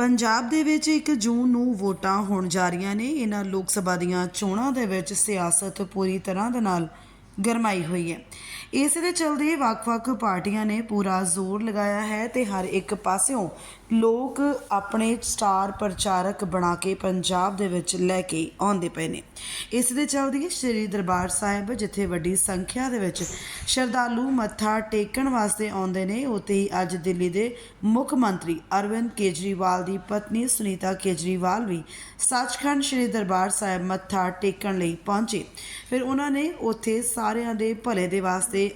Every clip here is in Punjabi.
ਪੰਜਾਬ ਦੇ ਵਿੱਚ 1 ਜੂਨ ਨੂੰ ਵੋਟਾਂ ਹੋਣ ਜਾ ਰਹੀਆਂ ਨੇ। ਇਹਨਾਂ ਲੋਕ ਸਭਾ ਦੀਆਂ ਚੋਣਾਂ ਦੇ ਵਿੱਚ ਸਿਆਸਤ ਪੂਰੀ ਤਰ੍ਹਾਂ ਦੇ ਨਾਲ ਗਰਮਾਈ ਹੋਈ ਹੈ। ਇਸ ਦੇ ਚਲਦੇ ਵੱਖ-ਵੱਖ ਪਾਰਟੀਆਂ ਨੇ ਪੂਰਾ ਜ਼ੋਰ ਲਗਾਇਆ ਹੈ ਤੇ ਹਰ ਇੱਕ ਪਾਸਿਓਂ ਲੋਕ ਆਪਣੇ ਸਟਾਰ ਪ੍ਰਚਾਰਕ ਬਣਾ ਕੇ ਪੰਜਾਬ ਦੇ ਵਿੱਚ ਲੈ ਕੇ ਆਉਂਦੇ ਪਏ ਨੇ। ਇਸ ਦੇ ਚਲਦੇ ਸ੍ਰੀ ਦਰਬਾਰ ਸਾਹਿਬ, ਜਿੱਥੇ ਵੱਡੀ ਸੰਖਿਆ ਦੇ ਵਿੱਚ ਸ਼ਰਧਾਲੂ ਮੱਥਾ ਟੇਕਣ ਵਾਸਤੇ ਆਉਂਦੇ ਨੇ, ਉੱਥੇ ਹੀ ਅੱਜ ਦਿੱਲੀ ਦੇ ਮੁੱਖ ਮੰਤਰੀ ਅਰਵਿੰਦ ਕੇਜਰੀਵਾਲ ਦੀ ਪਤਨੀ ਸੁਨੀਤਾ ਕੇਜਰੀਵਾਲ ਵੀ ਸੱਚਖੰਡ ਸ੍ਰੀ ਦਰਬਾਰ ਸਾਹਿਬ ਮੱਥਾ ਟੇਕਣ ਲਈ ਪਹੁੰਚੇ। ਫਿਰ ਉਹਨਾਂ ਨੇ ਉੱਥੇ ਸਾਰਿਆਂ ਦੇ ਭਲੇ ਦੇ ਵਾਸਤੇ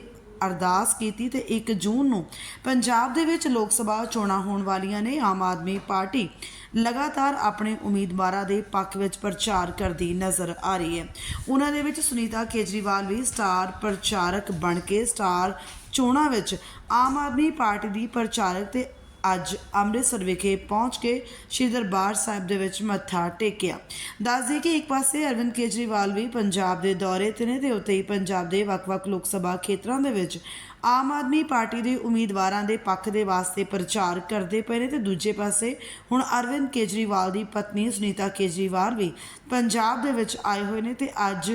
ਅਰਦਾਸ ਕੀਤੀ ਤੇ 1 ਜੂਨ ਨੂੰ ਪੰਜਾਬ ਦੇ ਵਿੱਚ ਲੋਕ ਸਭਾ ਚੋਣਾਂ ਹੋਣ ਵਾਲੀਆਂ ਨੇ ਆਮ ਆਦਮੀ ਪਾਰਟੀ। ਲਗਾਤਾਰ ਆਪਣੇ ਉਮੀਦਵਾਰਾਂ ਦੇ ਪੱਖ ਵਿੱਚ ਪ੍ਰਚਾਰ ਕਰਦੀ ਨਜ਼ਰ ਆ ਰਹੀ ਹੈ। ਉਹਨਾਂ ਦੇ ਵਿੱਚ ਸੁਨੀਤਾ ਕੇਜਰੀਵਾਲ ਵੀ ਸਟਾਰ ਪ੍ਰਚਾਰਕ ਬਣ ਕੇ ਸਟਾਰ ਚੋਣਾਂ ਵਿੱਚ ਆਮ ਆਦਮੀ ਪਾਰਟੀ ਦੀ ਪ੍ਰਚਾਰਕ ਤੇ ਅੱਜ ਅੰਮ੍ਰਿਤਸਰ ਵਿਖੇ ਪਹੁੰਚ ਕੇ ਸ਼੍ਰੀ ਦਰਬਾਰ ਸਾਹਿਬ ਦੇ ਵਿੱਚ ਮੱਥਾ ਟੇਕਿਆ। ਦੱਸਦੇ ਕਿ ਇੱਕ ਪਾਸੇ ਅਰਵਿੰਦ ਕੇਜਰੀਵਾਲ ਵੀ ਪੰਜਾਬ ਦੇ ਦੌਰੇ ਤੇ ਨੇ ਤੇ ਉੱਤੇ ਹੀ ਪੰਜਾਬ ਦੇ ਵੱਖ-ਵੱਖ ਲੋਕ ਸਭਾ ਖੇਤਰਾਂ ਦੇ ਵਿੱਚ ਆਮ ਆਦਮੀ ਪਾਰਟੀ ਦੇ ਉਮੀਦਵਾਰਾਂ ਦੇ ਪੱਖ ਦੇ ਵਾਸਤੇ ਪ੍ਰਚਾਰ ਕਰਦੇ ਪਏ ਨੇ ਤੇ ਦੂਜੇ ਪਾਸੇ ਹੁਣ ਅਰਵਿੰਦ ਕੇਜਰੀਵਾਲ ਦੀ ਪਤਨੀ ਸੁਨੀਤਾ ਕੇਜਰੀਵਾਲ ਵੀ ਪੰਜਾਬ ਦੇ ਵਿੱਚ ਆਏ ਹੋਏ ਨੇ ਤੇ ਅੱਜ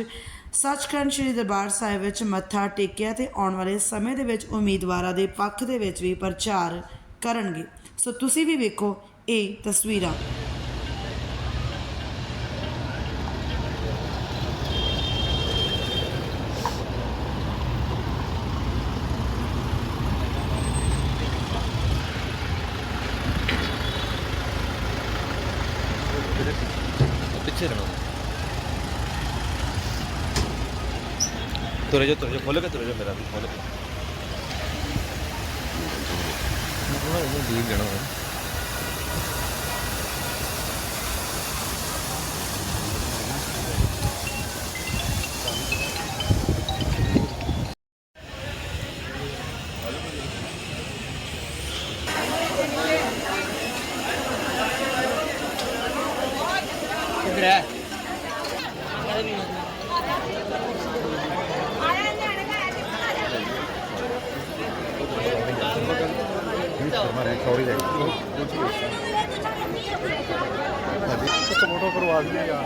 ਸੱਚਖੰਡ ਸ੍ਰੀ ਦਰਬਾਰ ਸਾਹਿਬ ਵਿੱਚ ਮੱਥਾ ਟੇਕਿਆ ਤੇ ਆਉਣ ਵਾਲੇ ਸਮੇਂ ਦੇ ਵਿੱਚ ਉਮੀਦਵਾਰਾਂ ਦੇ ਪੱਖ ਦੇ ਵਿੱਚ ਵੀ ਪ੍ਰਚਾਰ ਕਰਨਗੇ। ਸੋ ਤੁਸੀਂ ਵੀ ਵੇਖੋ ਇਹ ਤਸਵੀਰਾਂ। ਪਿੱਛੇ ਰਹਿਣਾ। ਤੁਰੇ ਜਾ ਤੁਰੇ ਜਾ ਖੋਲ ਕੇ ਤੁਰੇ ਜਾ ਮੇਰਾ ਵੀ ਖੋਲ ਕੇ। ਮੈਂ ਥੋੜਾ ਇਹਨੂੰ ਦੀਪ ਲੈਣਾ ਹੋਇਆ हमारे चौड़ी जाएगी तो फोटो करवा दिया यार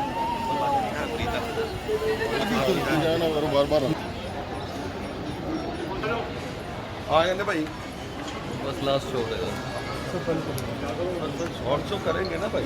बार बार आ जाते भाई बस लास्ट शो करेगा शॉर्ट शो करेंगे ना भाई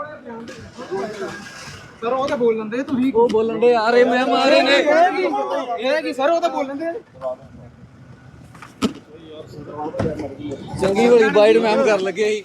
ਉਹ ਬੋਲਣ ਦੇ ਆ ਰਹੇ ਮੈਂ ਮਾਰੇ ਨੇ। ਇਹ ਕੀ ਸਰ ਉਹ ਤਾਂ ਬੋਲਣ ਦੇ ਚੰਗੀ ਹੋਈ ਬਾਈਟ ਮੈਮ ਕਰ ਲੱਗੇ ਸੀ।